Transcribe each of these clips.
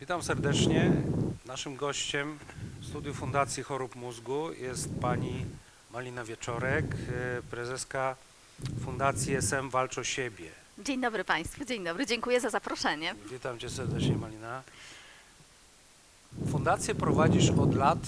Witam serdecznie. Naszym gościem w studiu Fundacji Chorób Mózgu jest pani Malina Wieczorek, e, prezeska Fundacji SM Walcz o siebie. Dzień dobry Państwu, dzień dobry, dziękuję za zaproszenie. Witam cię serdecznie Malina. Fundację prowadzisz od lat.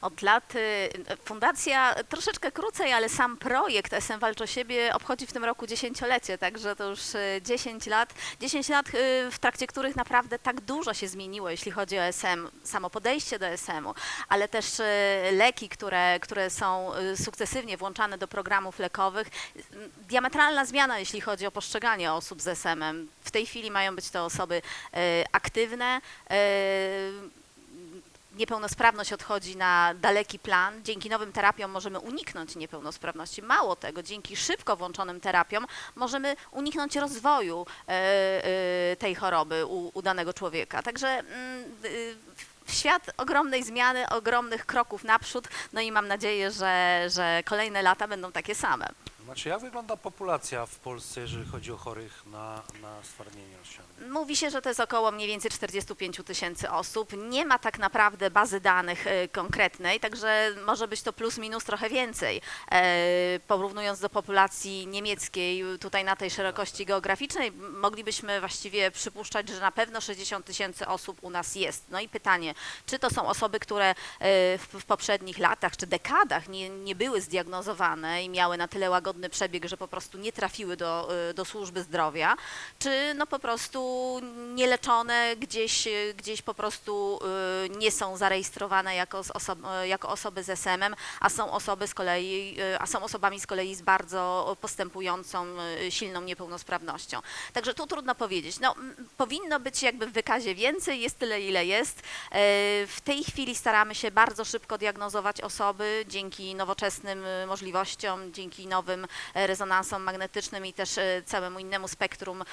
Od lat y, fundacja troszeczkę krócej, ale sam projekt SM Walcz o siebie obchodzi w tym roku dziesięciolecie, także to już y, 10 lat. 10 lat, y, w trakcie których naprawdę tak dużo się zmieniło, jeśli chodzi o SM, samo podejście do SM-u, ale też y, leki, które, które są y, sukcesywnie włączane do programów lekowych. Y, Diametralna zmiana, jeśli chodzi o postrzeganie osób z SM-em. W tej chwili mają być to osoby y, aktywne, y, niepełnosprawność odchodzi na daleki plan. Dzięki nowym terapiom możemy uniknąć niepełnosprawności. Mało tego, dzięki szybko włączonym terapiom możemy uniknąć rozwoju e, e, tej choroby u, u danego człowieka. Także mm, świat ogromnej zmiany, ogromnych kroków naprzód, no i mam nadzieję, że, że kolejne lata będą takie same. Znaczy, jak wygląda populacja w Polsce, jeżeli chodzi o chorych na, na stwardnienie? Mówi się, że to jest około mniej więcej 45 tysięcy osób. Nie ma tak naprawdę bazy danych e, konkretnej, także może być to plus minus trochę więcej. E, porównując do populacji niemieckiej, tutaj na tej szerokości geograficznej, moglibyśmy właściwie przypuszczać, że na pewno 60 tysięcy osób u nas jest. No i pytanie, czy to są osoby, które e, w, w poprzednich latach czy dekadach nie, nie były zdiagnozowane i miały na tyle łagodny przebieg, że po prostu nie trafiły do, e, do służby zdrowia, czy no po prostu nieleczone gdzieś, e, gdzieś po prostu e, nie są zarejestrowane jako, z oso- e, jako osoby z SM-em, a są osoby z kolei, a są osobami z kolei z bardzo postępującą, silną niepełnosprawnością. Także tu trudno powiedzieć. No, powinno być jakby w wykazie więcej, jest tyle ile jest. W tej chwili staramy się bardzo szybko diagnozować osoby dzięki nowoczesnym możliwościom, dzięki nowym rezonansom magnetycznym i też e, całemu innemu spektrum e,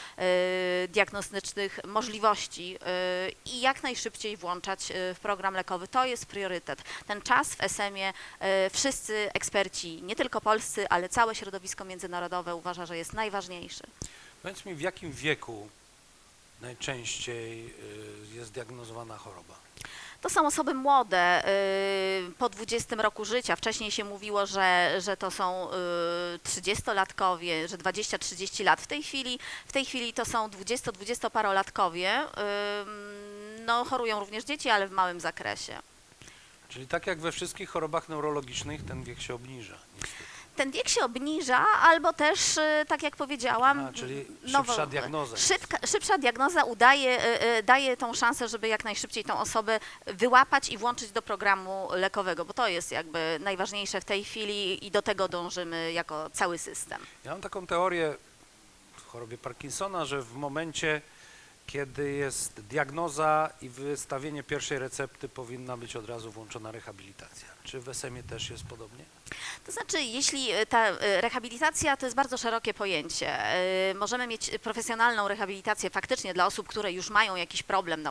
diagnostycznych możliwości e, i jak najszybciej włączać e, w program lekowy. To jest priorytet. Ten czas w SM-ie e, wszyscy eksperci, nie tylko polscy, ale całe środowisko międzynarodowe uważa, że jest najważniejszy. Powiedz mi, w jakim wieku najczęściej y, jest diagnozowana choroba? To są osoby młode, y, po 20 roku życia. Wcześniej się mówiło, że, że to są y, 30-latkowie, że 20-30 lat. W tej chwili, w tej chwili to są 20-20-parolatkowie. y, No, chorują również dzieci, ale w małym zakresie. Czyli tak jak we wszystkich chorobach neurologicznych, ten wiek się obniża. Niestety. Ten wiek się obniża, albo też, y, tak jak powiedziałam, A, czyli nowo- szybsza diagnoza. Szybka, szybsza diagnoza udaje, y, y, daje tą szansę, żeby jak najszybciej tą osobę wyłapać i włączyć do programu lekowego, bo to jest jakby najważniejsze w tej chwili i do tego dążymy jako cały system. Ja mam taką teorię w chorobie Parkinsona, że w momencie, kiedy jest diagnoza i wystawienie pierwszej recepty, powinna być od razu włączona rehabilitacja. Czy w SM-ie też jest podobnie? To znaczy, jeśli e, ta e, rehabilitacja to jest bardzo szerokie pojęcie, e, możemy mieć profesjonalną rehabilitację faktycznie dla osób, które już mają jakiś problem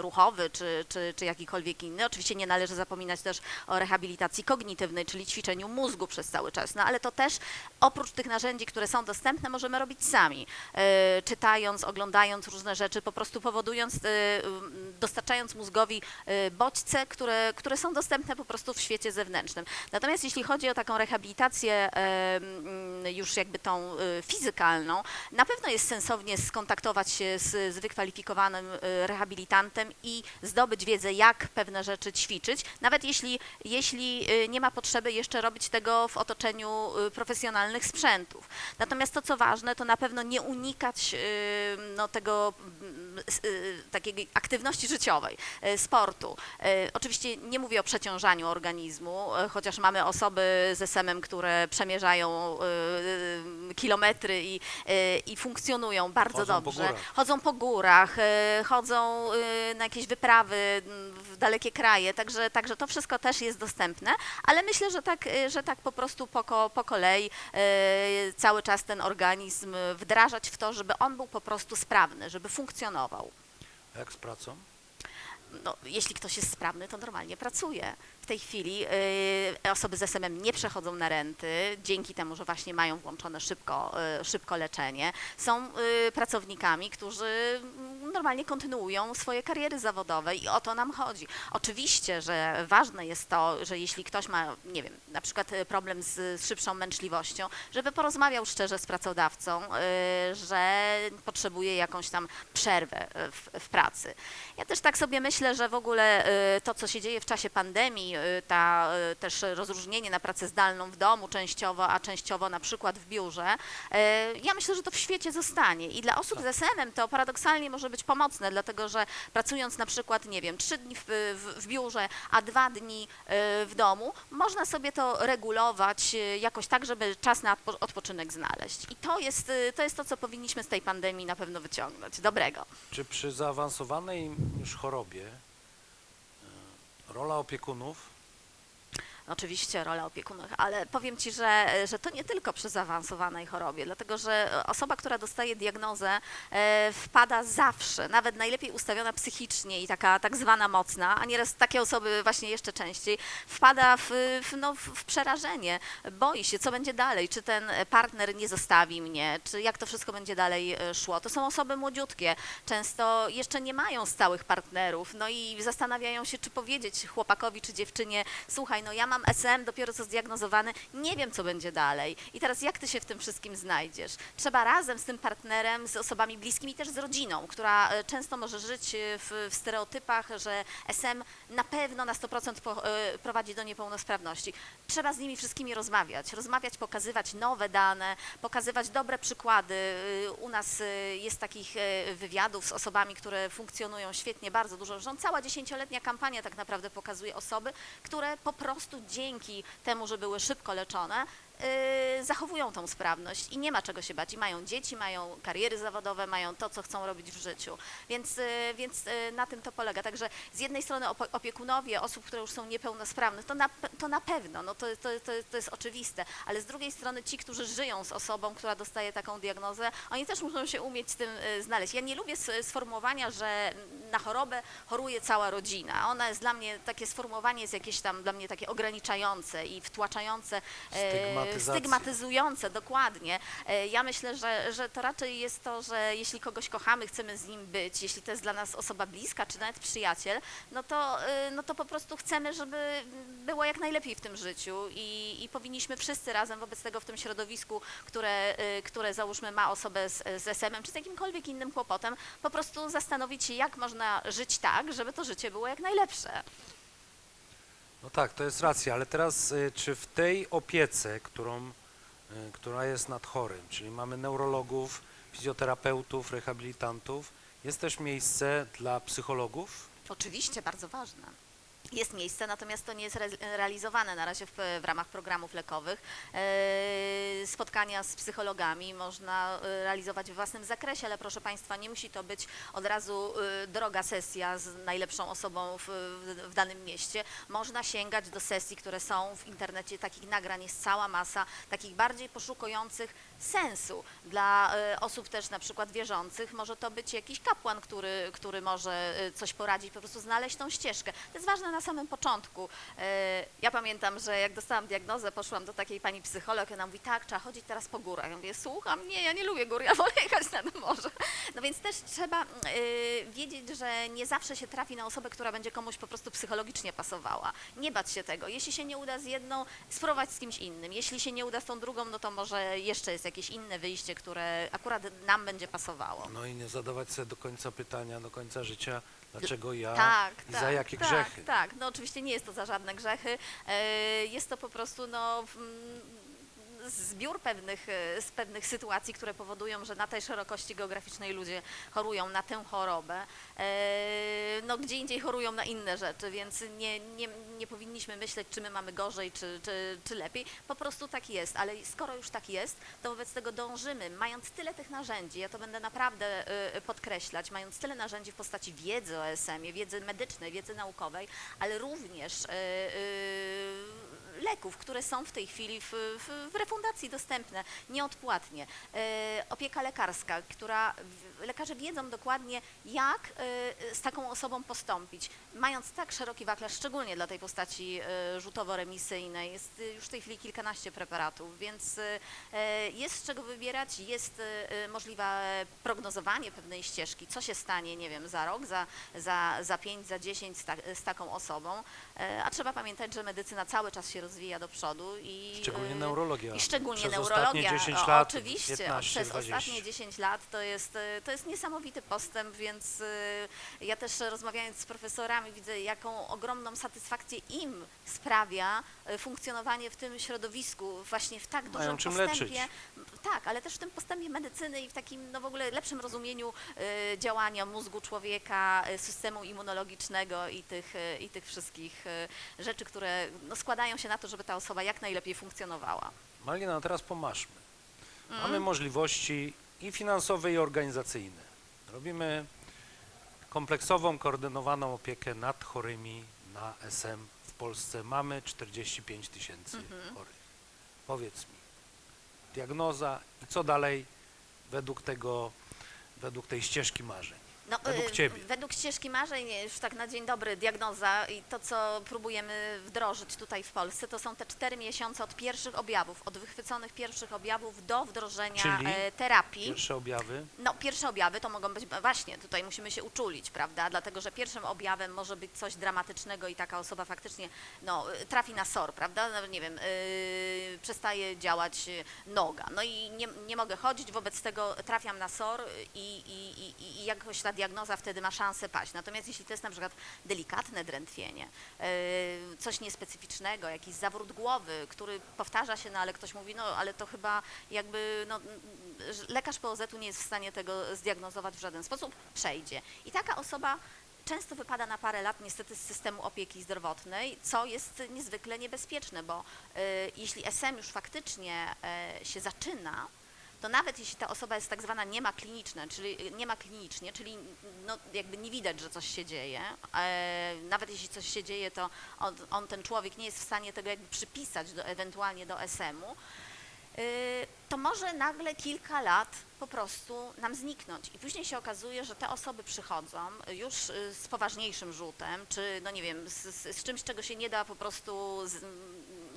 ruchowy czy, czy, czy jakikolwiek inny. Oczywiście nie należy zapominać też o rehabilitacji kognitywnej, czyli ćwiczeniu mózgu przez cały czas, no ale to też oprócz tych narzędzi, które są dostępne, możemy robić sami, czytając, oglądając różne rzeczy, po prostu powodując, dostarczając mózgowi bodźce, które, które są dostępne po prostu w świecie zewnętrznym. Natomiast jeśli chodzi o taką rehabilitację mm, już jakby tą e, fizykalną, na pewno jest sensownie skontaktować się z, z wykwalifikowanym e, rehabilitantem i zdobyć wiedzę, jak pewne rzeczy ćwiczyć, nawet jeśli, jeśli e, nie ma potrzeby jeszcze robić tego w otoczeniu profesjonalnych sprzętów. Natomiast to, co ważne, to na pewno nie unikać no, tego mm, takiej aktywności życiowej, sportu. Oczywiście nie mówię o przeciążaniu organizmu, e, chociaż mamy osoby z SM-em, które przemierzają e, kilometry i, e, i funkcjonują bardzo Chodzą po dobrze. górach. chodzą po górach, e, chodzą e, na jakieś wyprawy w dalekie kraje, także, także to wszystko też jest dostępne, ale myślę, że tak, e, że tak po prostu po, po kolei e, cały czas ten organizm wdrażać w to, żeby on był po prostu sprawny, żeby funkcjonował. A jak z pracą? No, jeśli ktoś jest sprawny, to normalnie pracuje. W tej chwili y, osoby z SM-em nie przechodzą na renty, dzięki temu, że właśnie mają włączone szybko, y, szybko leczenie. Są y, pracownikami, którzy normalnie kontynuują swoje kariery zawodowe i o to nam chodzi. Oczywiście, że ważne jest to, że jeśli ktoś ma, nie wiem, na przykład e, problem z, z szybszą męczliwością, żeby porozmawiał szczerze z pracodawcą, y, że potrzebuje jakąś tam przerwę y, w, w pracy. Ja też tak sobie myślę, że w ogóle y, to, co się dzieje w czasie pandemii, y, ta y, też rozróżnienie na pracę zdalną w domu częściowo, a częściowo na przykład w biurze, y, ja myślę, że to w świecie zostanie i dla osób z SM-em to paradoksalnie może być pomocne, dlatego że pracując na przykład, nie wiem, trzy dni w, w, w biurze, a dwa dni y, w domu, można sobie to regulować y, jakoś tak, żeby czas na odpo- odpoczynek znaleźć. I to jest, y, to jest to, co powinniśmy z tej pandemii na pewno wyciągnąć, dobrego. Czy przy zaawansowanej już chorobie rola opiekunów Oczywiście rola opiekunów, ale powiem Ci, że, że to nie tylko przy zaawansowanej chorobie, dlatego że osoba, która dostaje diagnozę, e, wpada zawsze, nawet najlepiej ustawiona psychicznie i taka tak zwana mocna, a nieraz takie osoby właśnie jeszcze częściej, wpada w, w, no, w przerażenie, boi się, co będzie dalej, czy ten partner nie zostawi mnie, czy jak to wszystko będzie dalej e, szło. To są osoby młodziutkie, często jeszcze nie mają stałych partnerów, no i zastanawiają się, czy powiedzieć chłopakowi czy dziewczynie, słuchaj, no ja mam SM, dopiero co zdiagnozowany, nie wiem, co będzie dalej. I teraz jak ty się w tym wszystkim znajdziesz? Trzeba razem z tym partnerem, z osobami bliskimi, też z rodziną, która e, często może żyć e, w, w stereotypach, że SM na pewno na 100% po, e, prowadzi do niepełnosprawności. Trzeba z nimi wszystkimi rozmawiać, rozmawiać, pokazywać nowe dane, pokazywać dobre przykłady. E, U nas e, jest takich wywiadów z osobami, które funkcjonują świetnie, bardzo dużo. Rząd cała dziesięcioletnia kampania tak naprawdę pokazuje osoby, które po prostu dzięki temu, że były szybko leczone, yy, zachowują tą sprawność i nie ma czego się bać. I mają dzieci, mają kariery zawodowe, mają to, co chcą robić w życiu. Więc, yy, więc yy, na tym to polega. Także z jednej strony opiekunowie osób, które już są niepełnosprawne, to na, to na pewno, no to, to, to, to jest oczywiste, ale z drugiej strony ci, którzy żyją z osobą, która dostaje taką diagnozę, oni też muszą się umieć z tym znaleźć. Ja nie lubię sformułowania, że na chorobę choruje cała rodzina. Ona jest dla mnie, takie sformułowanie jest jakieś tam dla mnie takie ograniczające i wtłaczające Stygmatyzację. Stygmatyzujące, dokładnie. E, Ja myślę, że, że to raczej jest to, że jeśli kogoś kochamy, chcemy z nim być, jeśli to jest dla nas osoba bliska, czy nawet przyjaciel, no to, e, no to po prostu chcemy, żeby było jak najlepiej w tym życiu i, i powinniśmy wszyscy razem wobec tego w tym środowisku, które, e, które załóżmy ma osobę z, z SM-em, czy z jakimkolwiek innym kłopotem, po prostu zastanowić się, jak można żyć tak, żeby to życie było jak najlepsze. No tak, to jest racja, ale teraz y, czy w tej opiece, którą, y, która jest nad chorym, czyli mamy neurologów, fizjoterapeutów, rehabilitantów, jest też miejsce dla psychologów? Oczywiście, bardzo ważne. Jest miejsce, natomiast to nie jest re- realizowane na razie w, w ramach programów lekowych. E, Spotkania z psychologami można e, realizować w własnym zakresie, ale proszę Państwa, nie musi to być od razu e, droga sesja z najlepszą osobą w, w danym mieście. Można sięgać do sesji, które są w internecie, takich nagrań jest cała masa, takich bardziej poszukujących sensu. Dla e, osób też na przykład wierzących może to być jakiś kapłan, który, który może e, coś poradzić, po prostu znaleźć tą ścieżkę. To jest ważne na samym początku. E, Ja pamiętam, że jak dostałam diagnozę, poszłam do takiej pani psycholog ona mówi, tak, trzeba chodzić teraz po górach. Ja mówię, słucham, nie, ja nie lubię gór, ja wolę jechać nad morze. No więc też trzeba wiedzieć, że nie zawsze się trafi na osobę, która będzie komuś po prostu psychologicznie pasowała. Nie bać się tego. Jeśli się nie uda z jedną, spróbować z kimś innym. Jeśli się nie uda z tą drugą, no to może jeszcze jest jakieś inne wyjście, które akurat nam będzie pasowało. No i nie zadawać sobie do końca pytania, do końca życia, dlaczego ja Tak, i tak, za jakie tak, grzechy. Tak, no oczywiście nie jest to za żadne grzechy. E, Jest to po prostu no, zbiór pewnych, e, z pewnych sytuacji, które powodują, że na tej szerokości geograficznej ludzie chorują na tę chorobę. E, No, gdzie indziej chorują na inne rzeczy, więc nie, nie, nie powinniśmy myśleć, czy my mamy gorzej, czy, czy, czy lepiej. Po prostu tak jest, ale skoro już tak jest, to wobec tego dążymy, mając tyle tych narzędzi, ja to będę naprawdę y, podkreślać, mając tyle narzędzi w postaci wiedzy o SM-ie, wiedzy medycznej, wiedzy naukowej, ale również y, y, leków, które są w tej chwili w, w, w refundacji dostępne nieodpłatnie. E, opieka lekarska, która lekarze wiedzą dokładnie, jak e, z taką osobą postąpić. Mając tak szeroki wachlarz, szczególnie dla tej postaci e, rzutowo-remisyjnej, jest już w tej chwili kilkanaście preparatów, więc jest z czego wybierać, jest możliwe prognozowanie pewnej ścieżki, co się stanie, nie wiem, za rok, za, za, za pięć, za dziesięć z, ta, z taką osobą, E, a trzeba pamiętać, że medycyna cały czas się rozwija do przodu i Szczególnie neurologia. i szczególnie Przez neurologia. ostatnie 10 o, lat, oczywiście, 15, przez 20. ostatnie 10 lat to jest, e, to jest niesamowity postęp, więc e, ja też rozmawiając z profesorami widzę, jaką ogromną satysfakcję im sprawia e, funkcjonowanie w tym środowisku, właśnie w tak Mają dużym czym postępie. leczyć. Tak, ale też w tym postępie medycyny i w takim no w ogóle lepszym rozumieniu e, działania mózgu człowieka, systemu immunologicznego i tych, i tych wszystkich rzeczy, które no, składają się na to, żeby ta osoba jak najlepiej funkcjonowała. Malina, a teraz pomaszmy. Mm. Mamy możliwości i finansowe, i organizacyjne. Robimy kompleksową, koordynowaną opiekę nad chorymi na SM w Polsce. Mamy 45 tysięcy Mhm. chorych. Powiedz mi, diagnoza i co dalej według tego, według tej ścieżki marzeń? No, Według y, ciebie. Według ścieżki marzeń, już tak na dzień dobry, diagnoza i to, co próbujemy wdrożyć tutaj w Polsce, to są te cztery miesiące od pierwszych objawów, od wychwyconych pierwszych objawów do wdrożenia Czyli e, terapii. Pierwsze objawy? No, pierwsze objawy to mogą być, właśnie, tutaj musimy się uczulić, prawda? Dlatego, że pierwszym objawem może być coś dramatycznego i taka osoba faktycznie, no, y, trafi na SOR, prawda? No, nie wiem, yy, przestaje działać noga, no i nie, nie mogę chodzić, wobec tego trafiam na SOR i, i, i, i jakoś ta diagnoza wtedy ma szansę paść. Natomiast jeśli to jest na przykład delikatne drętwienie, yy, coś niespecyficznego, jakiś zawrót głowy, który powtarza się, no ale ktoś mówi, no ale to chyba jakby, no, lekarz POZ-u nie jest w stanie tego zdiagnozować w żaden sposób, przejdzie. I taka osoba często wypada na parę lat niestety z systemu opieki zdrowotnej, co jest niezwykle niebezpieczne, bo y, jeśli SM już faktycznie y, się zaczyna, to nawet jeśli ta osoba jest tak zwana nie ma kliniczna, czyli nie ma klinicznie, czyli no, jakby nie widać, że coś się dzieje, e, nawet jeśli coś się dzieje, to on, on, ten człowiek nie jest w stanie tego jakby przypisać do, ewentualnie do SM-u, y, to może nagle kilka lat po prostu nam zniknąć. I później się okazuje, że te osoby przychodzą już y, z poważniejszym rzutem, czy no nie wiem, z, z, czymś, czego się nie da po prostu z,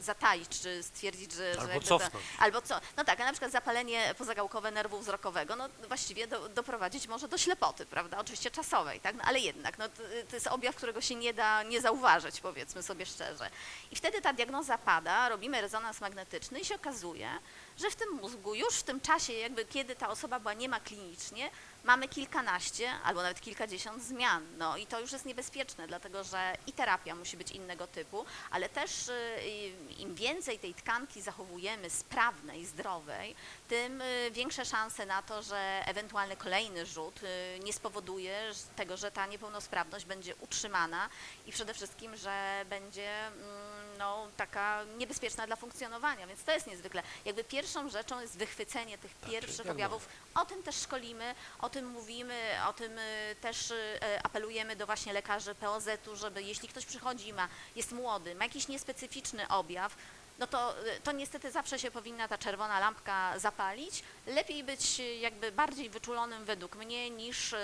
zataić, czy stwierdzić, że... Albo cofnąć. To, albo co? No tak, a na przykład zapalenie pozagałkowe nerwu wzrokowego, no właściwie do, doprowadzić może do ślepoty, prawda? Oczywiście czasowej, tak? No, ale jednak, no, to, jest objaw, którego się nie da nie zauważyć, powiedzmy sobie szczerze. I wtedy ta diagnoza pada, robimy rezonans magnetyczny i się okazuje, że w tym mózgu już w tym czasie, jakby kiedy ta osoba była nie ma klinicznie, mamy kilkanaście albo nawet kilkadziesiąt zmian. No i to już jest niebezpieczne, dlatego że i terapia musi być innego typu, ale też y, im więcej tej tkanki zachowujemy sprawnej, zdrowej, tym y, większe szanse na to, że ewentualny kolejny rzut y, nie spowoduje tego, że ta niepełnosprawność będzie utrzymana i przede wszystkim, że będzie mm, no, taka niebezpieczna dla funkcjonowania. Więc to jest niezwykle. Jakby pierwszą rzeczą jest wychwycenie tych czyli pierwszych diagnoza. objawów. O tym też szkolimy, o tym mówimy, o tym y, też y, apelujemy do właśnie lekarzy POZ-u, żeby jeśli ktoś przychodzi i ma, jest młody, ma jakiś niespecyficzny objaw, no to, y, to niestety zawsze się powinna ta czerwona lampka zapalić. Lepiej być y, jakby bardziej wyczulonym według mnie niż, y,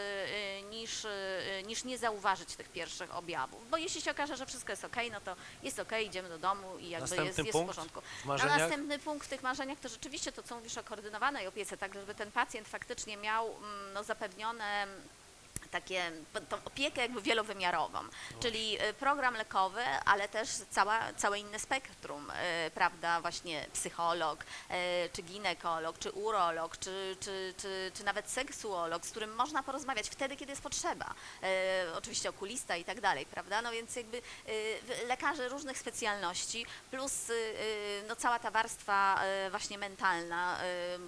niż, niż nie zauważyć tych pierwszych objawów. Bo jeśli się okaże, że wszystko jest ok, no to jest ok, idziemy do domu i jakby Następny jest, jest w porządku. w No, następny punkt w tych marzeniach to rzeczywiście to, co mówisz o koordynowanej opiece, tak żeby ten pacjent faktycznie miał mm, no, zapewnione takie, tą opiekę jakby wielowymiarową, czyli y, program lekowy, ale też cała, całe inne spektrum, y, prawda, właśnie psycholog, y, czy ginekolog, czy urolog, czy, czy, czy, czy nawet seksuolog, z którym można porozmawiać wtedy, kiedy jest potrzeba, oczywiście okulista i tak dalej, prawda, no więc jakby lekarze różnych specjalności, plus no, cała ta warstwa właśnie mentalna,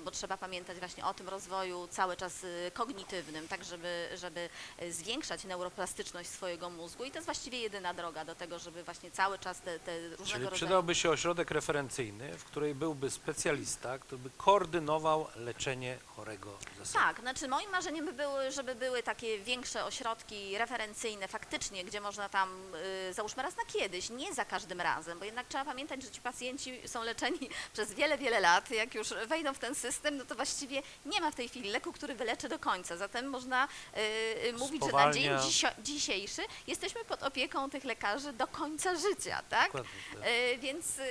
bo trzeba pamiętać właśnie o tym rozwoju cały czas kognitywnym, tak żeby, żeby zwiększać neuroplastyczność swojego mózgu i to jest właściwie jedyna droga do tego, żeby właśnie cały czas te, te różnego Czyli rodzaju... przydałby się ośrodek referencyjny, w której byłby specjalista, który by koordynował leczenie chorego Tak, znaczy moim marzeniem by było, żeby były takie większe ośrodki referencyjne faktycznie, gdzie można tam, y, załóżmy raz na kiedyś, nie za każdym razem, bo jednak trzeba pamiętać, że ci pacjenci są leczeni przez wiele, wiele lat. Jak już wejdą w ten system, no to właściwie nie ma w tej chwili leku, który wyleczy do końca. Zatem można y, mówić, że na dzień dzisio- dzisiejszy jesteśmy pod opieką tych lekarzy do końca życia, tak? Dokładnie tak. E, Więc, y,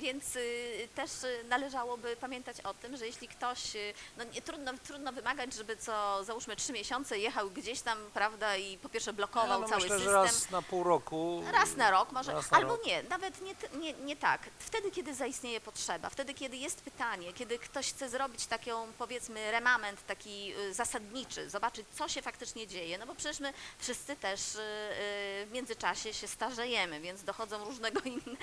więc y, też y, należałoby pamiętać o tym, że jeśli ktoś, y, no nie, trudno, trudno wymagać, żeby co załóżmy trzy miesiące jechał gdzieś tam, prawda, i po pierwsze blokował no, cały myślę, system. że raz na pół roku. Raz na rok może, na albo rok. nie, nawet nie, nie, nie tak. Wtedy, kiedy zaistnieje potrzeba, wtedy, kiedy jest pytanie, kiedy ktoś chce zrobić taką, powiedzmy, remament taki zasadniczy, zobaczyć, co się faktycznie dzieje, no bo przecież my wszyscy też w międzyczasie się starzejemy, więc dochodzą różnego innego,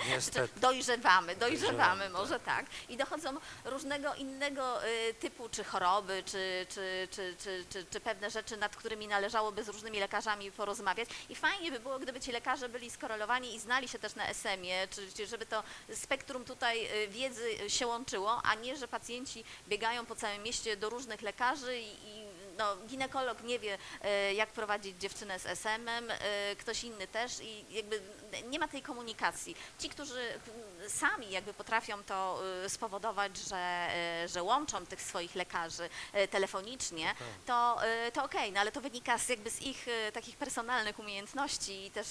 dojrzewamy, dojrzewamy Dojrzewamy, może tak. I dochodzą różnego innego y, typu, czy choroby, czy, czy, czy, czy, czy, pewne rzeczy, nad którymi należałoby z różnymi lekarzami porozmawiać. I fajnie by było, gdyby ci lekarze byli skorelowani i znali się też na SM-ie, żeby to spektrum tutaj y, wiedzy się łączyło, a nie, że pacjenci biegają po całym mieście do różnych lekarzy i, no, ginekolog nie wie, e, jak prowadzić dziewczynę z SM-em, ktoś inny też i jakby nie ma tej komunikacji. Ci, którzy sami jakby potrafią to e, spowodować, że, e, że łączą tych swoich lekarzy e, telefonicznie, to, e, to okej, no ale to wynika z, jakby z ich takich personalnych umiejętności i też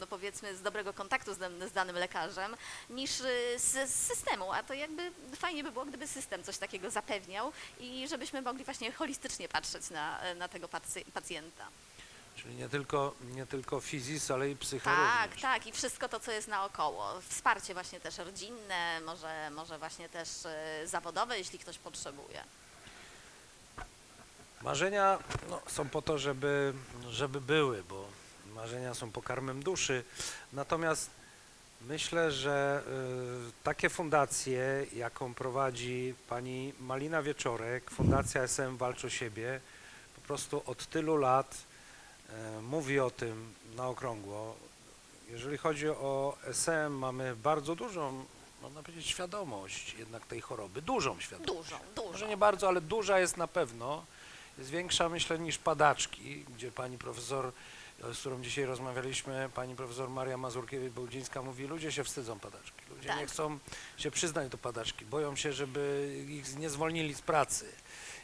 no powiedzmy z dobrego kontaktu z, danym- z danym lekarzem, niż z, z systemu, a to jakby fajnie by było, gdyby system coś takiego zapewniał i żebyśmy mogli właśnie holistycznie patrzeć na, na tego pacjenta. Czyli nie tylko, nie tylko fizis, ale i psycha Tak, również. tak i wszystko to, co jest naokoło. Wsparcie właśnie też rodzinne, może, może właśnie też e, zawodowe, jeśli ktoś potrzebuje. Marzenia no, są po to, żeby, żeby były, bo marzenia są pokarmem duszy. Natomiast myślę, że y, takie fundacje, jaką prowadzi pani Malina Wieczorek, Fundacja SM Walcz o siebie, po prostu od tylu lat y, mówi o tym na okrągło. Jeżeli chodzi o SM, mamy bardzo dużą, można powiedzieć, świadomość jednak tej choroby, dużą świadomość. Dużą, Może dużą. nie bardzo, ale duża jest na pewno. Jest większa, myślę, niż padaczki, gdzie pani profesor, e, z którą dzisiaj rozmawialiśmy, pani profesor Maria Mazurkiewicz-Bełdzińska mówi, ludzie się wstydzą padaczki. Ludzie Tak. nie chcą się przyznać do padaczki, boją się, żeby ich nie zwolnili z pracy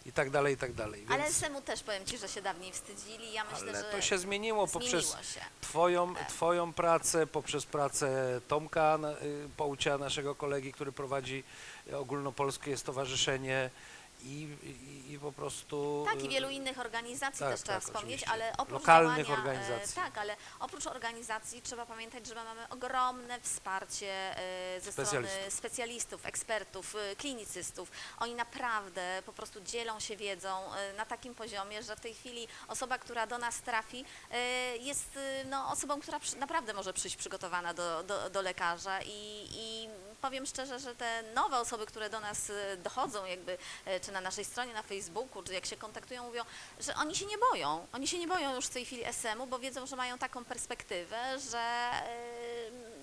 i tak dalej, i tak dalej. Ale Więc, SEM-u też powiem Ci, że się dawniej wstydzili. Ja myślę, ale że to się zmieniło poprzez zmieniło się. twoją, Tak. twoją pracę, poprzez pracę Tomka y, Połcia, naszego kolegi, który prowadzi ogólnopolskie stowarzyszenie i, i, i po prostu... Tak, i y, wielu innych organizacji tak, też trzeba tak, wspomnieć, oczywiście. ale oprócz Lokalnych działania, organizacji. E, tak, ale oprócz organizacji trzeba pamiętać, że mamy ogromne wsparcie e, ze strony Specjalistów. specjalistów, ekspertów, e, klinicystów. Oni naprawdę po prostu dzielą się wiedzą na takim poziomie, że w tej chwili osoba, która do nas trafi, jest no, osobą, która naprawdę może przyjść przygotowana do, do, do lekarza i, i powiem szczerze, że te nowe osoby, które do nas e, dochodzą, jakby e, czy na naszej stronie na Facebooku, czy jak się kontaktują, mówią, że oni się nie boją. Oni się nie boją już w tej chwili SM-u, bo wiedzą, że mają taką perspektywę, że e,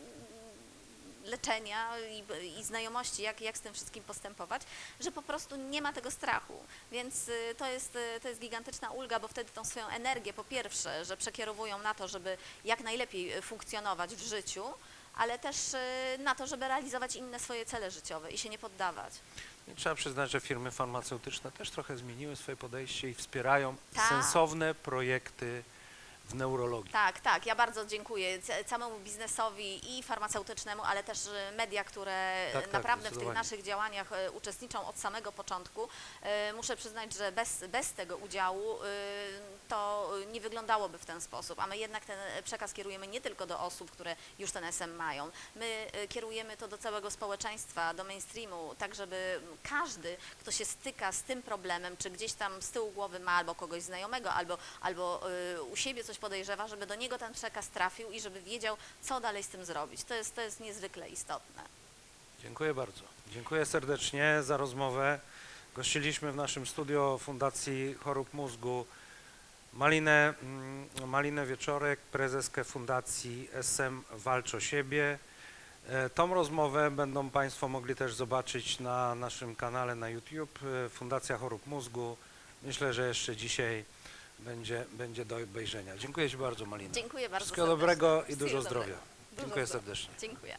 leczenia i, i znajomości, jak, jak z tym wszystkim postępować, że po prostu nie ma tego strachu. Więc y, to jest, y, to jest gigantyczna ulga, bo wtedy tą swoją energię po pierwsze, że przekierowują na to, żeby jak najlepiej y, funkcjonować w życiu, ale też y, na to, żeby realizować inne swoje cele życiowe i się nie poddawać. I Trzeba przyznać, że firmy farmaceutyczne też trochę zmieniły swoje podejście i wspierają Tak. sensowne projekty w neurologii. Tak, tak. Ja bardzo dziękuję całemu biznesowi i farmaceutycznemu, ale też y, media, które Tak, tak, naprawdę w tych naszych działaniach y, uczestniczą od samego początku. Y, Muszę przyznać, że bez, bez tego udziału to nie wyglądałoby w ten sposób, a my jednak ten przekaz kierujemy nie tylko do osób, które już ten SM mają. My kierujemy to do całego społeczeństwa, do mainstreamu, tak żeby każdy, kto się styka z tym problemem, czy gdzieś tam z tyłu głowy ma albo kogoś znajomego, albo, albo u siebie coś podejrzewa, żeby do niego ten przekaz trafił i żeby wiedział, co dalej z tym zrobić. To jest, to jest niezwykle istotne. Dziękuję bardzo. Dziękuję serdecznie za rozmowę. Gościliśmy w naszym studio Fundacji Chorób Mózgu Malinę, mm, Malinę Wieczorek, prezeskę Fundacji SM Walcz o siebie. E, Tą rozmowę będą Państwo mogli też zobaczyć na naszym kanale na YouTube e, Fundacja Chorób Mózgu. Myślę, że jeszcze dzisiaj będzie, będzie do obejrzenia. Dziękuję Ci bardzo Malina. Dziękuję bardzo Wszystkiego serdecznie. dobrego i Wszystkiego dużo dobrego. zdrowia. Dużo Dziękuję zdrowia. serdecznie. Dziękuję.